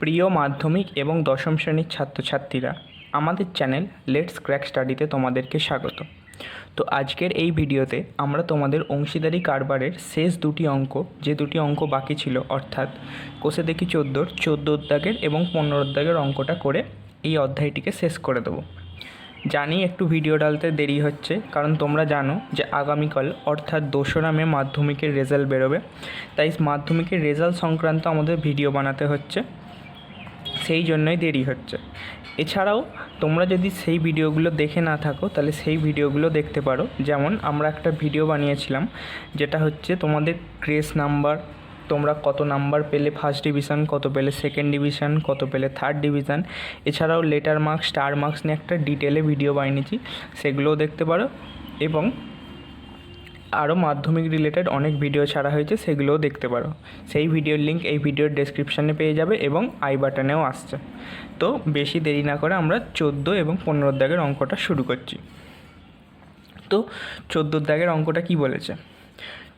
প্রিয় মাধ্যমিক এবং দশম শ্রেণির ছাত্রছাত্রীরা, আমাদের চ্যানেল লেটস ক্র্যাক স্টাডিতে তোমাদেরকে স্বাগত। তো আজকের এই ভিডিওতে আমরা তোমাদের অংশীদারি কারবারের শেষ দুটি অঙ্ক, যে দুটি অঙ্ক বাকি ছিল, অর্থাৎ কোষে দেখি চোদ্দোর, চোদ্দ অধ্যায়ের এবং পনেরো অধ্যায়ের অঙ্কটা করে এই অধ্যায়টিকে শেষ করে দেবো। জানি একটু ভিডিও ডালতে দেরি হচ্ছে, কারণ তোমরা জানো যে আগামীকাল, অর্থাৎ দোসরা মে মাধ্যমিকের রেজাল্ট বেরোবে। তাই মাধ্যমিকের রেজাল্ট সংক্রান্ত আমাদের ভিডিও বানাতে হচ্ছে। সেই জন্যই দেরি হচ্ছে। এছাড়াও, তোমরা যদি সেই ভিডিওগুলো দেখে না থাকো, তাহলে সেই ভিডিওগুলো দেখতে পারো। যেমন, আমরা একটা ভিডিও বানিয়েছিলাম, যেটা হচ্ছে তোমাদের গ্রেস নাম্বার, তোমরা কত নাম্বার পেলে ফার্স্ট ডিভিশন কত পেলে সেকেন্ড ডিভিশন কত পেলে থার্ড ডিভিশন এছাড়াও লেটার মার্কস স্টার মার্কস নিয়ে একটা ডিটেলে ভিডিও বানিয়েছি, সেগুলোও দেখতে পারো। এবং আরও মাধ্যমিক রিলেটেড অনেক ভিডিও ছাড়া হয়েছে, সেগুলোও দেখতে পারো। সেই ভিডিওর লিঙ্ক এই ভিডিওর ডেসক্রিপশানে পেয়ে যাবে এবং আই বাটনেও আসছে। তো বেশি দেরি না করে আমরা চোদ্দ এবং পনেরো দাগের অঙ্কটা শুরু করছি। তো চোদ্দ দাগের অঙ্কটা কি বলেছে?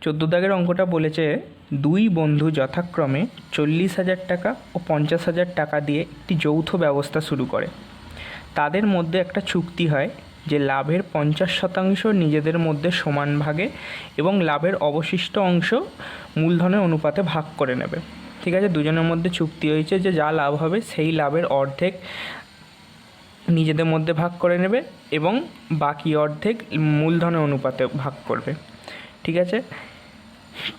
চোদ্দ দাগের অঙ্কটা বলেছে, দুই বন্ধু যথাক্রমে চল্লিশ হাজার টাকা ও পঞ্চাশ হাজার টাকা দিয়ে একটি যৌথ ব্যবস্থা শুরু করে। তাদের মধ্যে একটা চুক্তি হয় যে লাভের পঞ্চাশ শতাংশ নিজেদের মধ্যে সমান ভাগে এবং লাভের অবশিষ্ট অংশ মূলধনের অনুপাতে ভাগ করে নেবে। ঠিক আছে? দুজনের মধ্যে চুক্তি হয়েছে যে যা লাভ হবে সেই লাভের অর্ধেক নিজেদের মধ্যে ভাগ করে নেবে এবং বাকি অর্ধেক মূলধনের অনুপাতে ভাগ করবে। ঠিক আছে?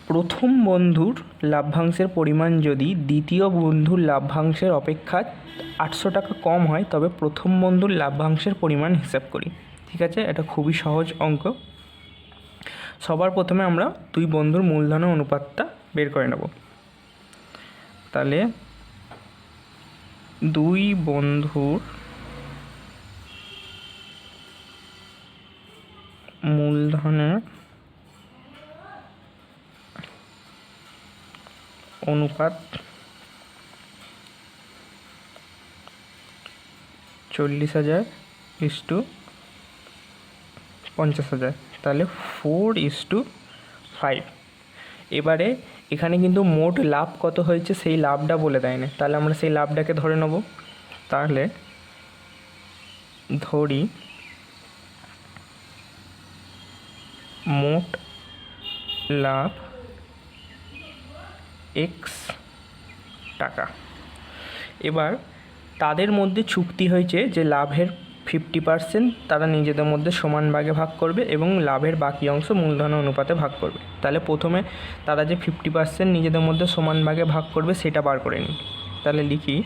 প্রথম বন্ধুর লাভ্যাংশের পরিমাণ যদি দ্বিতীয় বন্ধুর লাভ্যাংশের অপেক্ষা আটশো টাকা কম হয়, তবে প্রথম বন্ধুর লাভ্যাংশের পরিমাণ হিসাব করি। ঠিক আছে? এটা খুবই সহজ অঙ্ক। সবার প্রথমে আমরা দুই বন্ধুর মূলধনের অনুপাতটা বের করে নেব। তাহলে দুই বন্ধুর মূলধনের অনুপাত চল্লিশ হাজার ইস টু পঞ্চাশ হাজার। তাহলে ফোর ইস টু ফাইভ এবারে এখানে কিন্তু মোট লাভ কত হয়েছে সেই লাভটা বলে দেয় না। তাহলে আমরা সেই লাভটাকে ধরে নেব। তাহলে ধরি মোট লাভ এক্স টাকা। এবার তাদের মধ্যে চুক্তি হয়েছে যে লাভের ফিফটি পার্সেন্ট তারা নিজেদের মধ্যে সমান ভাগে ভাগ করবে এবং লাভের বাকি অংশ মূলধন অনুপাতে ভাগ করবে। তাহলে প্রথমে তারা যে ফিফটি পার্সেন্ট নিজেদের মধ্যে সমান ভাগে ভাগ করবে সেটা বার করে নিই তাহলে লিখি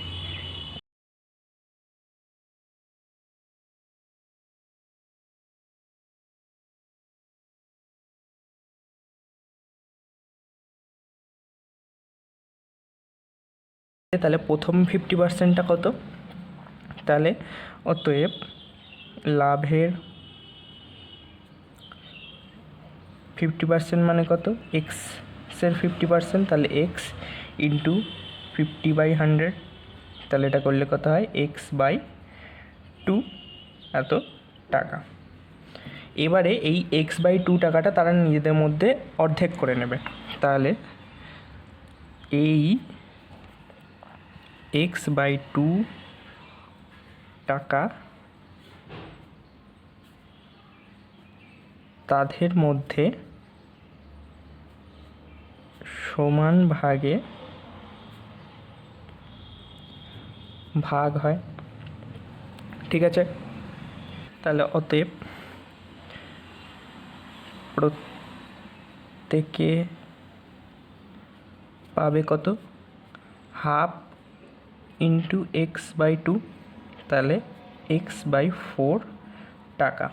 তাহলে প্রথম ফিফটি পার্সেন্টটা কত? তাহলে অতএব লাভের ফিফটি পার্সেন্ট মানে কত? এক্সের ফিফটি পার্সেন্ট তাহলে x into fifty by hundred তাহলে এটা করলে কত হয়? এক্স বাই টু এত টাকা। এবারে এই এক্স বাই টু টাকাটা তারা নিজেদের মধ্যে অর্ধেক করে নেবে। তাহলে এই এক্স বাই টু টাকা তাদের মধ্যে সমান ভাগে ভাগ হয়। ঠিক আছে? তাহলে অতএব প্রত্যেকে পাবে কত? Half into x by two, তাহলে এক্স বাই ফোর টাকা।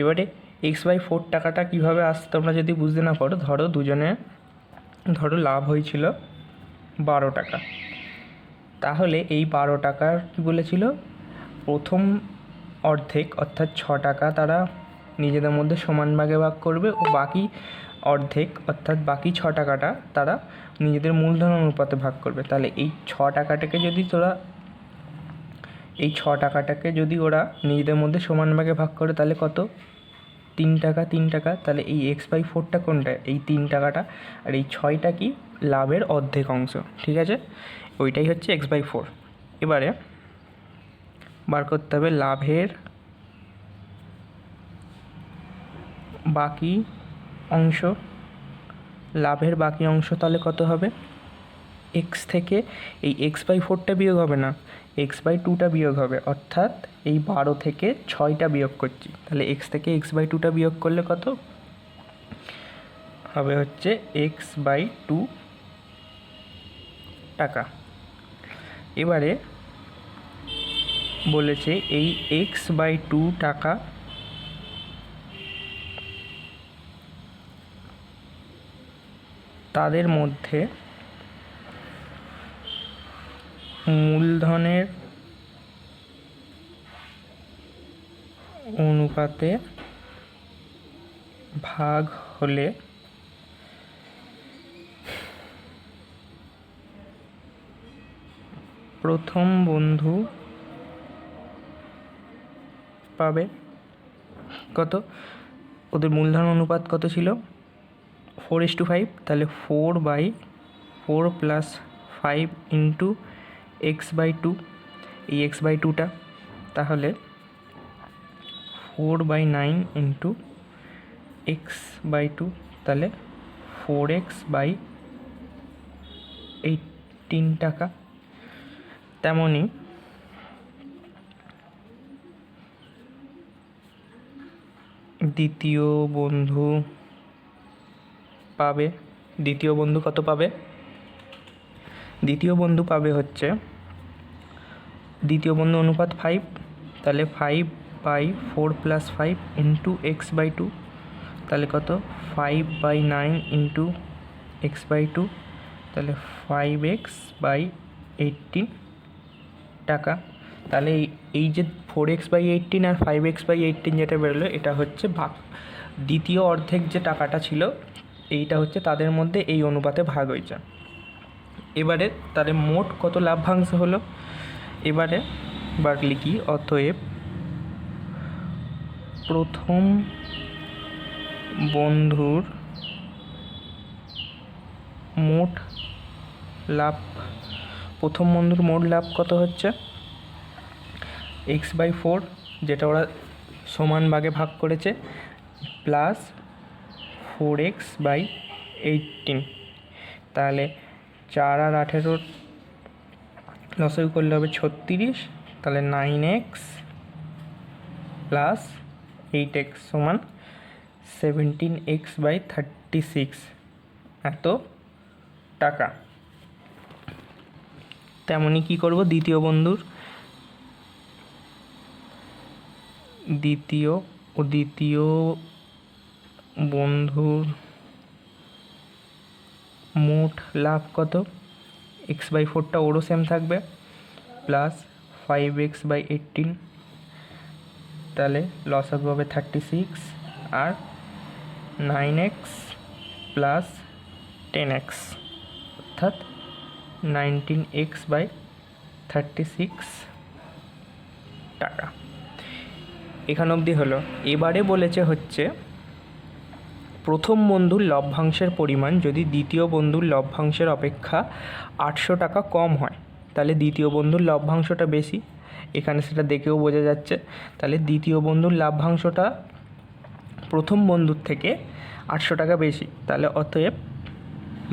এবারে এক্স বাই ফোর টাকাটা কীভাবে আসতে তোমরা যদি বুঝতে না পারো, ধরো দুজনে, ধরো লাভ হয়েছিল বারো টাকা। তাহলে এই বারো টাকার কী বলেছিল? প্রথম অর্ধেক, অর্থাৎ ছ টাকা তারা নিজেদের মধ্যে সমান ভাগে ভাগ করবে ও বাকি অর্ধেক, অর্থাৎ বাকি ছ টাকাটা তারা নিজেদের মূলধন অনুপাতে ভাগ করবে। তাহলে এই ছ টাকাটাকে যদি তোরা, এই ছ টাকাটাকে যদি ওরা নিজেদের মধ্যে সমান ভাগে ভাগ করে, তাহলে কত? তিন টাকা তিন টাকা। তাহলে এই এক্স বাই ফোরটা কোনটা? এই তিন টাকাটা। আর এই ছয়টা কি? লাভের অর্ধেক অংশ। ঠিক আছে? ওইটাই হচ্ছে এক্স বাই ফোর এবারে বার করতে হবে লাভের বাকি অংশ। লাভের বাকি অংশ তাহলে কত হবে? এক্স থেকে এই এক্স বাই ফোরটা বিয়োগ হবে না এক্স বাই টুটা বিয়োগ হবে। অর্থাৎ এই বারো থেকে ছয়টা বিয়োগ করছি। তাহলে এক্স থেকে এক্স বাই টুটা বিয়োগ করলে কত? হবে হচ্ছে এক্স বাই টু টাকা। এবারে বলেছে এই এক্স বাই টু টাকা তাদের মধ্যে মূলধনের অনুপাতে ভাগ হলে প্রথম বন্ধু পাবে কত? ওদের মূলধন অনুপাত কত ছিল? ফোর ইস টু ফাইভ, তাহলে four by four plus five into x by two, এই এক্স বাই টুটা, তাহলে four by nine into x by two, তাহলে ফোর এক্স বাই এইটিন টাকা। তেমনই দ্বিতীয় বন্ধু পাবে? দ্বিতীয় বন্ধু কত পাবে? দ্বিতীয় বন্ধু পাবে হচ্ছে, দ্বিতীয় বন্ধু অনুপাত ফাইভ তাহলে five by four plus five into x by two তাহলে কত? Five by nine into x by two তাহলে ফাইভ এক্স বাই এইটিন টাকা। তাহলে এই যে ফোর এক্স বাই এইটিন আর ফাইভ এক্স বাই এইটিন যেটা বেরোলো, এটা হচ্ছে ভাগ, দ্বিতীয় অর্ধেক যে টাকাটা ছিল এইটা হচ্ছে তাদের মধ্যে এই অনুপাতে ভাগ হয়েছে। এবারে তাদের মোট কত লাভ্যাংশ হলো? এবারে বার লিখি, অতএব প্রথম বন্ধুর মোট লাভ, প্রথম বন্ধুর মোট লাভ কত হচ্ছে? এক্স বাই ফোর, যেটা ওরা সমান ভাগে ভাগ করেছে, plus four x by eighteen. তাহলে চার আর আঠেরোর লসাগু করলে হবে ছত্রিশ, তাহলে nine x plus eight x সমান seventeen x by thirty six এত টাকা। তেমনই কী করব দ্বিতীয় বন্ধুর? দ্বিতীয় ও দ্বিতীয় বন্ধুর মোট লাভ কত? এক্স বাই ফোরটা ওরও সেম থাকবে plus five x by eighteen তাহলে লসাগু হবে থার্টি সিক্স আর nine x plus ten x অর্থাৎ nineteen x by thirty six টাকা। এখান অবধি হলো। এবারে বলেছে হচ্ছে প্রথম বন্ধুর লভ্যাংশের পরিমাণ যদি দ্বিতীয় বন্ধুর লভ্যাংশের অপেক্ষা আটশো টাকা কম হয়, তাহলে দ্বিতীয় বন্ধুর লভ্যাংশটা বেশি। এখানে সেটা দেখেও বোঝা যাচ্ছে। তাহলে দ্বিতীয় বন্ধুর লাভ্যাংশটা প্রথম বন্ধুর থেকে আটশো টাকা বেশি। তাহলে অতএব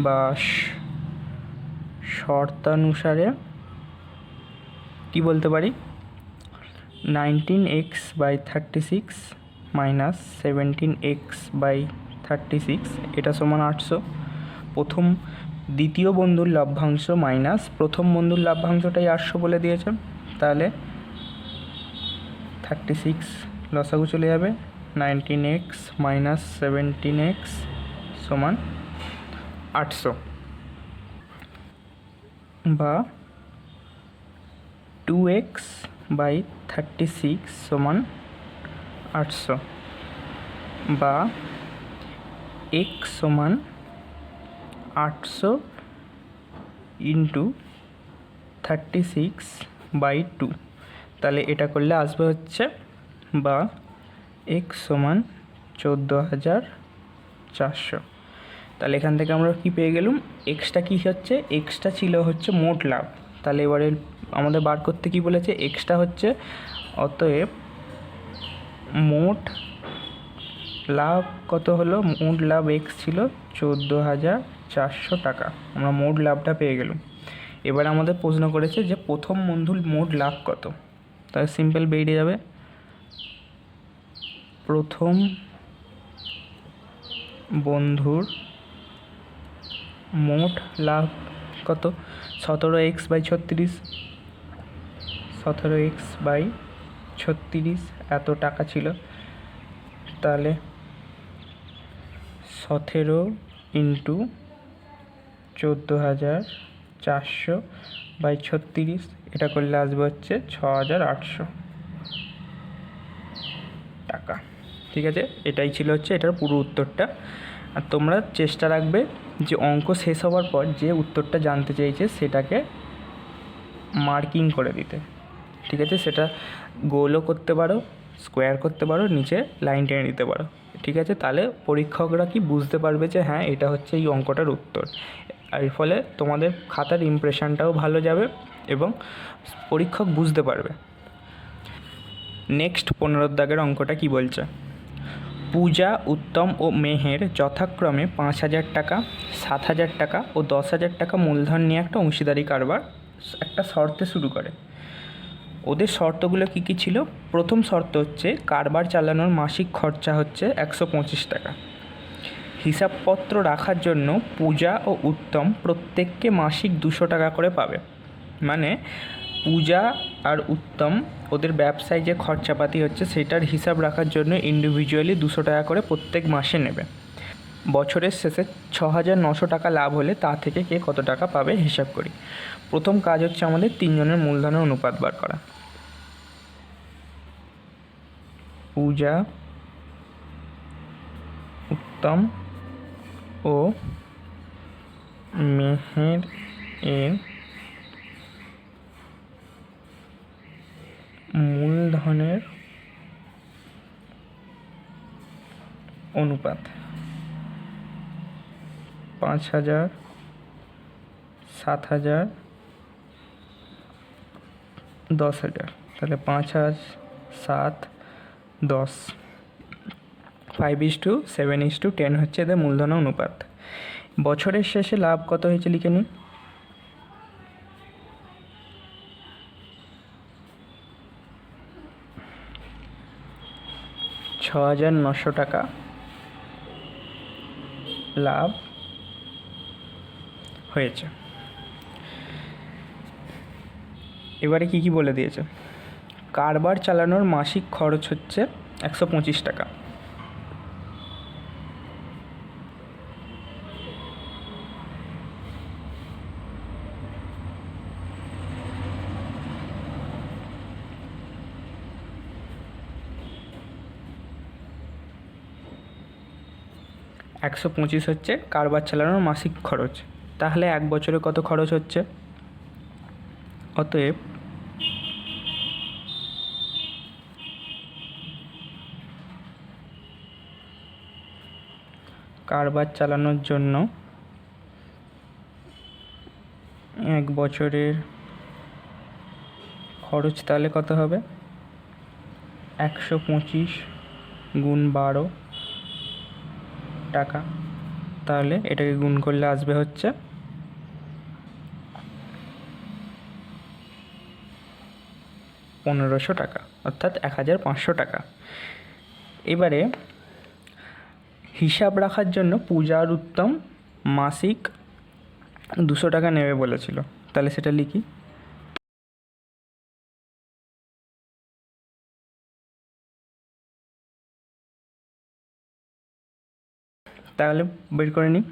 বা শর্তানুসারে কি বলতে পারি? Nineteen x by thirty six minus seventeen x by thirty six এটা সমান আটশো। প্রথম দ্বিতীয় বন্ধুর লভ্যাংশ মাইনাস প্রথম বন্ধুর লভ্যাংশটাই আটশো বলে দিয়েছে। তাহলে থার্টি সিক্স লসাগু চলে যাবে। Nineteen x minus seventeen x সমান আটশো। বা two x by thirty six সমান আটশো। বা এক্স সমান আটশো into thirty six by two. তাহলে এটা করলে আসবে হচ্ছে বা এক্স সমান চোদ্দ হাজার চারশো। তাহলে এখান থেকে আমরা কি পেয়ে গেলাম? এক্সট্রা কী হচ্ছে? এক্সট্রা ছিল হচ্ছে মোট লাভ। তাহলে এবারে আমাদের বার করতে কি বলেছে? এক্সট্রা হচ্ছে অতএব মোট লাভ কত হলো? মোট লাভ এক্স ছিল চোদ্দ হাজার চারশো টাকা। আমরা মোট লাভটা পেয়ে গেলাম। এবার আমাদের প্রশ্ন করেছে যে প্রথম বন্ধুর মোট লাভ কত? তাহলে সিম্পল বেরিয়ে যাবে। প্রথম বন্ধুর মোট লাভ কত? সতেরো এক্স বাই ছত্রিশ। সতেরো এক্স বাই ছত্রিশ। এত টাকা ছিল। তাহলে সতেরো ইন্টু চোদ্দ হাজার চারশো বাই ছত্রিশ, এটা করলে আসবে হচ্ছে ছ হাজার আটশো টাকা। ঠিক আছে? এটাই ছিল হচ্ছে এটার পুরো উত্তরটা। আর তোমরা চেষ্টা রাখবে যে অঙ্ক শেষ হওয়ার পর যে উত্তরটা জানতে চেয়েছে সেটাকে মার্কিং করে দিতে। ঠিক আছে? সেটা গোলও করতে পারো, স্কোয়ার করতে পারো, নিচে লাইন টেনে দিতে পারো। ঠিক আছে? তাহলে পরীক্ষকরা কি বুঝতে পারবে যে হ্যাঁ এটা হচ্ছে এই অঙ্কটার উত্তর? এর ফলে তোমাদের খাতার ইমপ্রেশনটাও ভালো যাবে এবং পরীক্ষক বুঝতে পারবে। নেক্সট পনেরো দাগের অঙ্কটা কি বলছে? পূজা, উত্তম ও মেহের যথাক্রমে পাঁচ হাজার টাকা, সাত হাজার টাকা ও দশ হাজার টাকা মূলধন নিয়ে একটা অংশীদারি কারবার, একটা শর্তে শুরু করে। ওদের শর্তগুলো কী কী ছিল? প্রথম শর্ত হচ্ছে কারবার চালানোর মাসিক খরচা হচ্ছে একশো পঁচিশ টাকা। হিসাবপত্র রাখার জন্য পূজা ও উত্তম প্রত্যেককে মাসিক দুশো টাকা করে পাবে। মানে পূজা আর উত্তম ওদের ব্যবসায় যে খরচাপাতি হচ্ছে, সেটার হিসাব রাখার জন্য ইন্ডিভিজুয়ালি দুশো টাকা করে প্রত্যেক মাসে নেবে। বছরের শেষে ছ হাজার নশো টাকা লাভ হলে তা থেকে কে কত টাকা পাবে হিসাব করি। প্রথম কাজ হচ্ছে আমাদের তিনজনের মূলধনের অনুপাত বার করা। পূজা, উত্তম ও মেহের এর মূলধনের অনুপাত। পাঁচ হাজার, সাত হাজার, দশ হাজার। তাহলে পাঁচ হাজার সাত, দশ। Five is to seven is to ten হচ্ছে এদের মূলধন অনুপাত। বছরের শেষে লাভ কত হয়েছে লিখে নিন। ছ হাজার নশো টাকা। লাভ হয়েছে। এবারে কি কি বলে দিয়েছে? কারবার চালানোর মাসিক খরচ হচ্ছে একশো পঁচিশ টাকা। একশো পঁচিশ হচ্ছে কারবার চালানোর মাসিক খরচ। তাহলে এক বছরে কত খরচ হচ্ছে? অতএব কারবার চালানোর জন্য এক বছরের খরচ তাহলে কত হবে? একশো পঁচিশ গুণ বারো টাকা। তাহলে এটাকে গুণ করলে আসবে হচ্ছে পনেরোশো টাকা, অর্থাৎ এক হাজার পাঁচশো টাকা। এবারে হিসাব রাখার জন্য পূজার উত্তম মাসিক দুশো টাকা নেবে বলেছিল। তাহলে সেটা লিখি। তাহলে বের করে নিই।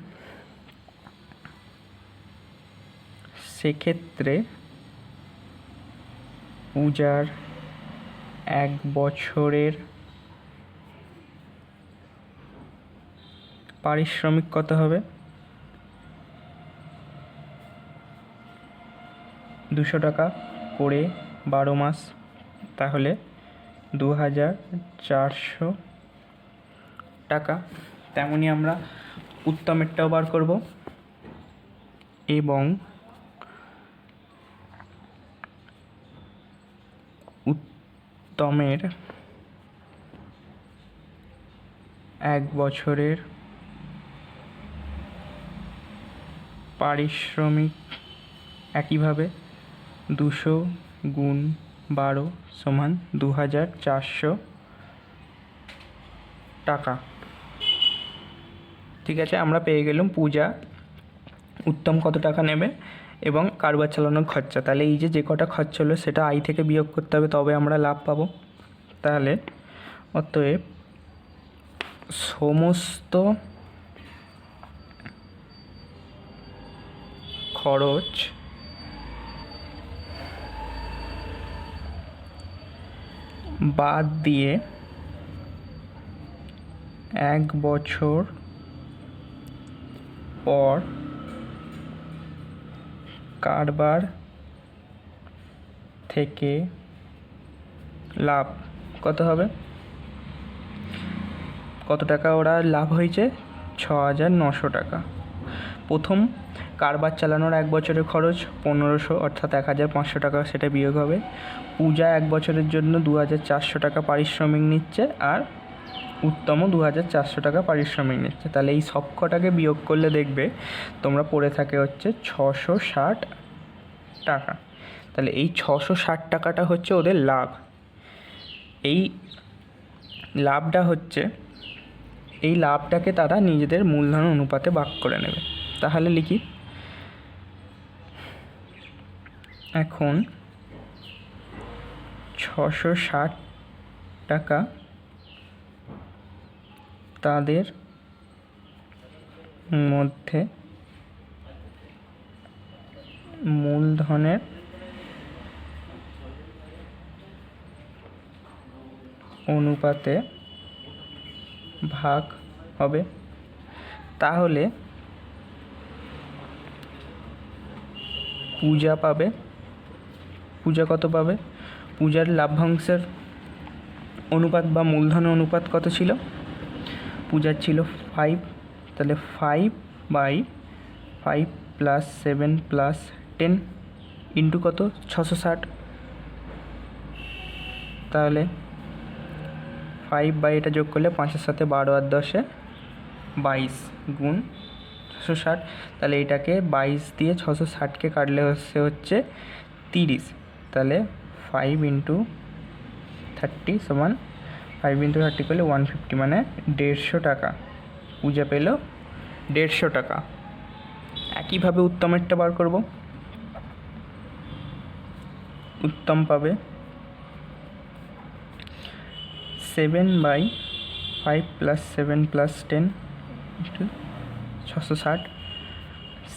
সেক্ষেত্রে পূজার এক বছরের পারিশ্রমিক কত হবে? দুশো টাকা করে বারো মাস, তাহলে দু হাজার চারশো টাকা। তেমনই আমরা উত্তমেরটাও বার করব। এবং উত্তমের এক বছরের পারিশ্রমিক একইভাবে দুশো গুণ বারো সমান দু হাজার চারশো টাকা। ঠিক আছে, আমরা পেয়ে গেলাম, পূজা, উত্তম কত টাকা নেবে? এবং কারবার চালানোর খরচা। তাহলে এই যে যে কটা খরচা হলো, সেটা আই থেকে বিয়োগ করতে হবে, তবে আমরা লাভ পাবো। তাহলে অতএব সমস্ত খরচ বাদ দিয়ে এক বছর পর কারবার থেকে লাভ কত হবে? কত টাকা ওরা লাভ হয়েছে? ছ হাজার নশো টাকা। প্রথম কারবার চালানোর এক বছরের খরচ পনেরোশো, অর্থাৎ এক হাজার পাঁচশো টাকা সেটা বিয়োগ হবে। পূজা এক বছরের জন্য দু হাজার চারশো টাকা পারিশ্রমিক নিচ্ছে আর উত্তমও দু হাজার চারশো টাকা পারিশ্রমিক নিচ্ছে। তাহলে এই সব কটাকে বিয়োগ করলে দেখবে তোমরা পড়ে থাকে হচ্ছে ছশো ষাট টাকা। তাহলে এই ছশো ষাট টাকাটা হচ্ছে ওদের লাভ। এই লাভটা হচ্ছে, এই লাভটাকে তারা নিজেদের মূলধন অনুপাতে ভাগ করে নেবে। তাহলে লিখি। এখন ছশো ষাট টাকা তাদের মধ্যে মূলধনের অনুপাতে ভাগ হবে। তাহলে পূজা পাবে। পূজা কত পাবে? পূজার লাভ্যাংশের অনুপাত বা মূলধনের অনুপাত কত ছিল? পূজার ছিল ফাইভ তাহলে five by five plus seven plus ten into কত? ছশো ষাট। তাহলে ফাইভ বাই এটা যোগ করলে পাঁচের সাথে বারো আর দশে বাইশ গুণ ছশো ষাট। তাহলে এটাকে বাইশ দিয়ে ছশো ষাটকে কাটলে হচ্ছে হচ্ছে তিরিশ। তাহলে ফাইভ ইন্টু থার্টি সমান ফাইভ ইন্টু থার্টি করলে ওয়ান ফিফটি মানে দেড়শো টাকা। পূজা পেল দেড়শো টাকা। একইভাবে উত্তমেরটা বার করব। উত্তম পাবে seven by five plus seven plus ten into ছশো ষাট।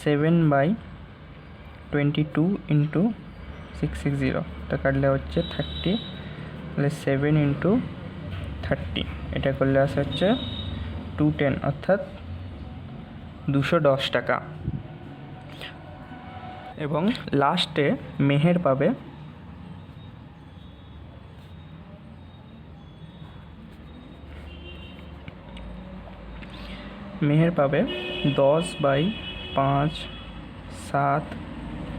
Seven by twenty two into six six zero তা কাটলে হচ্ছে থার্টি তাহলে সেভেন ইন্টু থার্টি এটা করলে আসে হচ্ছে টু টেন অর্থাৎ দুশো দশ টাকা। এবং লাস্টে মেহের পাবে মেহের পাবে দশ বাই পাঁচ, সাত,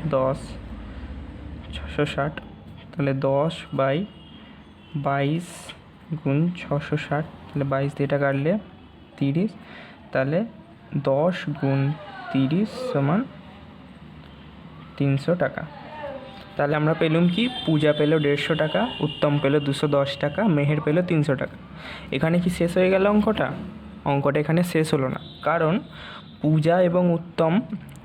দশ, ছশো ষাট। তাহলে দশ বাই বাইশ গুণ ছশো ষাট তাহলে বাইশ দিয়ে এটা কাটলে তিরিশ, তাহলে দশ গুণ তিরিশ সমান তিনশো টাকা। তাহলে আমরা পেলুম কি? পূজা পেল দেড়শো টাকা, উত্তম পেল দুশো দশ টাকা, মেহের পেল তিনশো টাকা। এখানে কি শেষ হয়ে গেল অঙ্কটা? অঙ্কটা এখানে শেষ হলো না। কারণ পূজা এবং উত্তম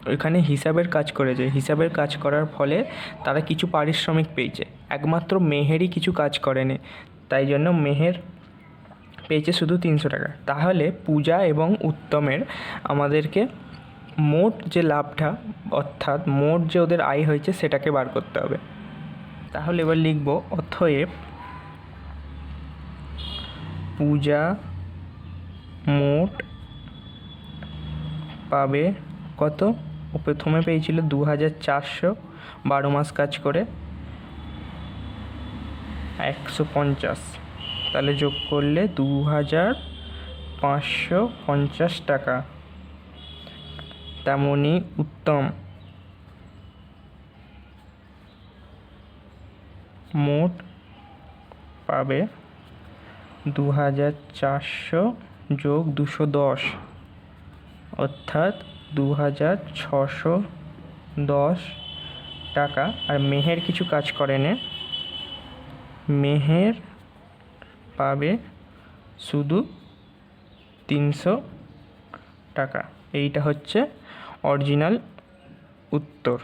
এখানে হিসাবের কাজ করেছে। হিসাবের কাজ করার ফলে তারা কিছু পারিশ্রমিক পেয়েছে। একমাত্র মেহেরই কিছু কাজ করেনি। তাই জন্য মেহের পেয়েছে শুধু তিনশো টাকা। তাহলে পূজা এবং উত্তমের আমাদেরকে মোট যে লাভটা, অর্থাৎ মোট যে ওদের আয় হয়েছে সেটাকে বার করতে হবে। তাহলে এবার লিখব অথয়েব পূজা মোট পাবে কত? ও প্রথমে পেয়েছিল দু হাজার চারশো, বারো মাস কাজ করে। একশো পঞ্চাশ। তাহলে যোগ করলে দু হাজার পাঁচশো পঞ্চাশ টাকা। তেমনই উত্তম। মোট পাবে দু হাজার চারশো যোগ দুশো দশ। অর্থাৎ দু হাজার ছশো দশ টাকা। আর মেহের কিছু কাজ করেনে। মেহের পাবে শুধু তিনশো টাকা। এইটা হচ্ছে অরিজিনাল উত্তর।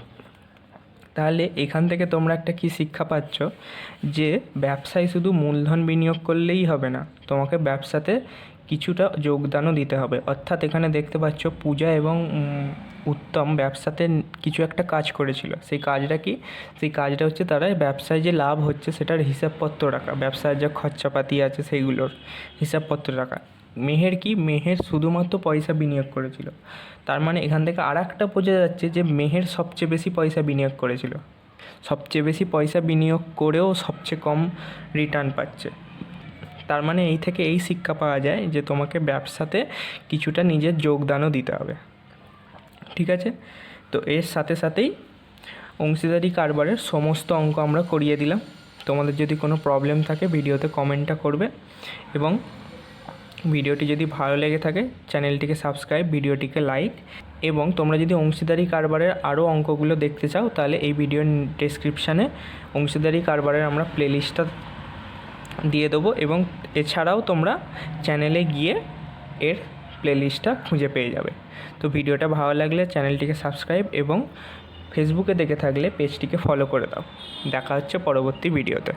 তাহলে এখান থেকে তোমরা একটা কি শিক্ষা পাচ্ছ? যে ব্যবসায় শুধু মূলধন বিনিয়োগ করলেই হবে না, তোমাকে ব্যবসাতে কিছুটা যোগদানও দিতে হবে। অর্থাৎ এখানে দেখতে পাচ্ছ পূজা এবং উত্তম ব্যবসাতে কিছু একটা কাজ করেছিল। সেই কাজটা কি? সেই কাজটা হচ্ছে তারা ব্যবসায় যে লাভ হচ্ছে সেটার হিসাবপত্র রাখা। ব্যবসায় যা খরচাপাতি আছে সেইগুলোর হিসাবপত্র রাখা। মেহের কি? মেহের শুধুমাত্র পয়সা বিনিয়োগ করেছিল। তার মানে এখান থেকে আর একটা বোঝা যাচ্ছে যে মেহের সবচেয়ে বেশি পয়সা বিনিয়োগ করেছিল। সবচেয়ে বেশি পয়সা বিনিয়োগ করেও সবচেয়ে কম রিটার্ন পাচ্ছে। তার মানে এই থেকে এই শিক্ষা পাওয়া যায় যে তোমাকে ব্যবসাতে কিছুটা নিজের যোগদানও দিতে হবে। ঠিক আছে? তো এর সাথে সাথেই অংশীদারি কারবারের সমস্ত অঙ্ক আমরা করিয়ে দিলাম। তোমাদের যদি কোনো প্রবলেম থাকে ভিডিওতে কমেন্টটা করবে এবং ভিডিওটি যদি ভালো লেগে থাকে চ্যানেলটিকে সাবস্ক্রাইব ভিডিওটিকে লাইক এবং তোমরা যদি অংশীদারি কারবারের আরও অঙ্কগুলো দেখতে চাও তাহলে এই ভিডিওর ডেসক্রিপশানে অংশীদারি কারবারের আমরা প্লেলিস্টটা দিয়ে দেবো এবং এছাড়াও তোমরা চ্যানেলে গিয়ে এর প্লেলিস্টটা খুঁজে পেয়ে যাবে। তো ভিডিওটা ভালো লাগলে চ্যানেলটিকে সাবস্ক্রাইব এবং ফেসবুকে দেখে থাকলে পেজটিকে ফলো করে দাও। দেখা হচ্ছে পরবর্তী ভিডিওতে